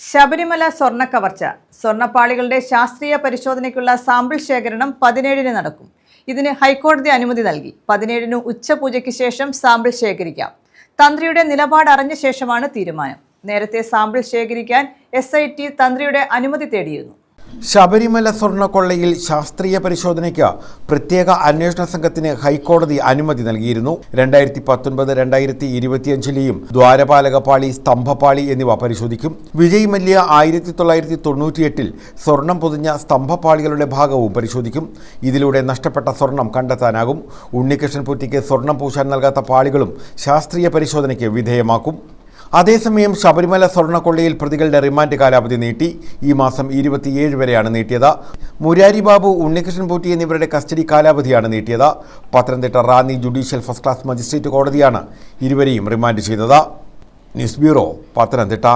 ശബരിമല സ്വർണ കവർച്ച സ്വർണപ്പാളികളുടെ ശാസ്ത്രീയ പരിശോധനയ്ക്കുള്ള സാമ്പിൾ ശേഖരണം പതിനേഴിന് നടക്കും. ഇതിന് ഹൈക്കോടതി അനുമതി നൽകി. പതിനേഴിന് ഉച്ചപൂജയ്ക്ക് ശേഷം സാമ്പിൾ ശേഖരിക്കാം. തന്ത്രിയുടെ നിലപാട് അറിഞ്ഞ ശേഷമാണ് തീരുമാനം. നേരത്തെ സാമ്പിൾ ശേഖരിക്കാൻ എസ് തന്ത്രിയുടെ അനുമതി തേടിയിരുന്നു. ശബരിമല സ്വർണക്കൊള്ളയിൽ ശാസ്ത്രീയ പരിശോധനയ്ക്ക് പ്രത്യേക അന്വേഷണ സംഘത്തിന് ഹൈക്കോടതി അനുമതി നൽകിയിരുന്നു. രണ്ടായിരത്തി പത്തൊൻപത് രണ്ടായിരത്തി ഇരുപത്തിയഞ്ചിലെയും ദ്വാരപാലകപ്പാളി സ്തംഭപ്പാളി എന്നിവ പരിശോധിക്കും. വിജയ് മല്യ ആയിരത്തി തൊള്ളായിരത്തി തൊണ്ണൂറ്റിയെട്ടിൽ സ്വർണം പൊതിഞ്ഞ സ്തംഭപ്പാളികളുടെ ഭാഗവും പരിശോധിക്കും. ഇതിലൂടെ നഷ്ടപ്പെട്ട സ്വർണം കണ്ടെത്താനാകും. ഉണ്ണികൃഷ്ണൻ പൂറ്റിക്ക് സ്വർണം പൂശാൻ നൽകാത്ത പാളികളും ശാസ്ത്രീയ പരിശോധനയ്ക്ക് വിധേയമാക്കും. അതേസമയം ശബരിമല സ്വർണക്കൊള്ളയിൽ പ്രതികളുടെ റിമാൻഡ് കാലാവധി നീട്ടി. ഈ മാസം ഇരുപത്തിയേഴ് വരെയാണ് നീട്ടിയത്. മുരാരി ബാബു ഉണ്ണികൃഷ്ണൻ പൂറ്റി എന്നിവരുടെ കസ്റ്റഡി കാലാവധിയാണ് നീട്ടിയത്. Pathanamthitta Ranni judicial first class magistrate കോടതിയാണ് ഇരുവരെയും റിമാൻഡ് ചെയ്തത്. News bureau Pathanamthitta.